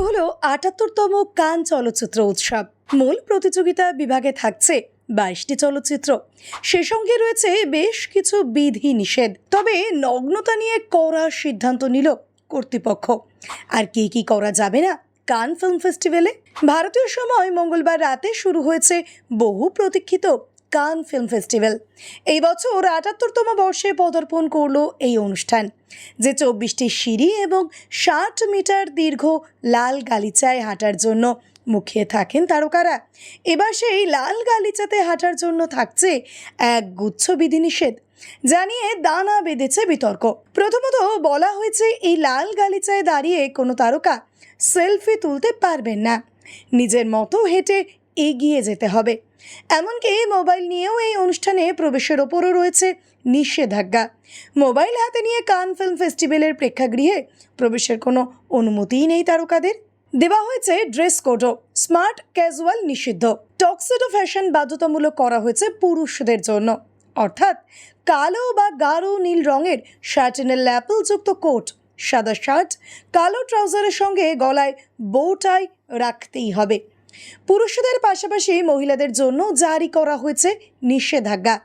শুরু হলো আটাত্তরতম কান চলচ্চিত্র উৎসব। মূল প্রতিযোগিতা বিভাগে থাকছে বাইশটি চলচ্চিত্র। সে সঙ্গে রয়েছে বেশ কিছু বিধি নিষেধ। তবে নগ্নতা নিয়ে কড়া সিদ্ধান্ত নিল কর্তৃপক্ষ। আর কি কি করা যাবে না কান ফিল্ম ফেস্টিভ্যালে ভারতীয় সময় মঙ্গলবার রাতে শুরু হয়েছে বহু প্রতীক্ষিত কান ফিল্ম ফেস্টিভ্যাল। এই বছর আটাত্তরতম বর্ষে পদার্পণ করল এই অনুষ্ঠান, যে চব্বিশটি সিঁড়ি এবং ষাট মিটার দীর্ঘ লাল গালিচায় হাঁটার জন্য মুখিয়ে থাকেন তারকারা। এবার সেই লাল গালিচাতে হাঁটার জন্য থাকছে এক গুচ্ছ বিধিনিষেধ জানিয়ে দানা বেঁধেছে বিতর্ক। প্রথমত বলা হয়েছে, এই লাল গালিচায় দাঁড়িয়ে কোনো তারকা সেলফি তুলতে পারবেন না। নিজের মতো হেঁটে এগিয়ে যেতে হবে। এমনকি মোবাইল নিয়েও এই অনুষ্ঠানে প্রবেশের ওপরও রয়েছে নিষেধাজ্ঞা। মোবাইল হাতে নিয়ে কান ফিল্ম ফেস্টিভ্যালের প্রেক্ষাগৃহে প্রবেশের কোনো অনুমতিই নেই তারকাদের। দেওয়া হয়েছে ড্রেস কোডও, স্মার্ট, ক্যাজুয়াল, নিষিদ্ধ। টক্সিডো ফ্যাশন বাধ্যতামূলক করা হয়েছে পুরুষদের জন্য। অর্থাৎ কালো বা গাঢ় নীল রঙের শার্টিনের ল্যাপলযুক্ত কোট, সাদা শার্ট, কালো ট্রাউজারের সঙ্গে গলায় বৌটাই রাখতেই হবে। পুরুষদের পাশাপাশি মহিলাদের জন্য জারি করা হয়েছে নিষেধাজ্ঞা।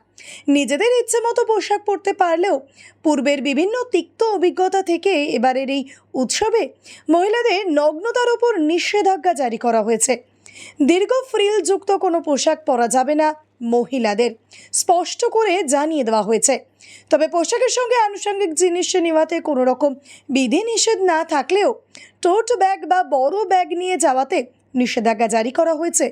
নিজেদের ইচ্ছে মতো পোশাক পরতে পারলেও পূর্বের বিভিন্ন তিক্ত অভিজ্ঞতা থেকে এবারের এই উৎসবে মহিলাদের নগ্নতার উপর নিষেধাজ্ঞা জারি করা হয়েছে। দীর্ঘ ফ্রিলযুক্ত কোনো পোশাক পরা যাবে না মহিলাদের, স্পষ্ট করে জানিয়ে দেওয়া হয়েছে। তবে পোশাকের সঙ্গে আনুষঙ্গিক জিনিস নেওয়াতে কোনো রকম বিধিনিষেধ না থাকলেও টোট ব্যাগ বা বড় ব্যাগ নিয়ে যাওয়াতে নিষেধাজ্ঞা জারি করা হয়েছে।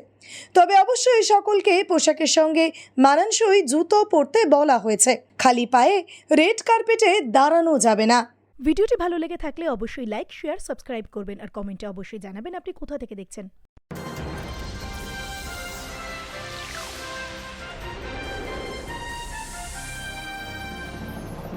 তবে অবশ্যই সকলকে পোশাকের সঙ্গে মানানসই জুতো পরতে বলা হয়েছে। খালি পায়ে রেড কার্পেটে দাঁড়ানো যাবে না। ভিডিওটি ভালো লেগে থাকলে অবশ্যই লাইক, শেয়ার, সাবস্ক্রাইব করবেন আর কমেন্টে অবশ্যই জানাবেন আপনি কোথা থেকে দেখছেন।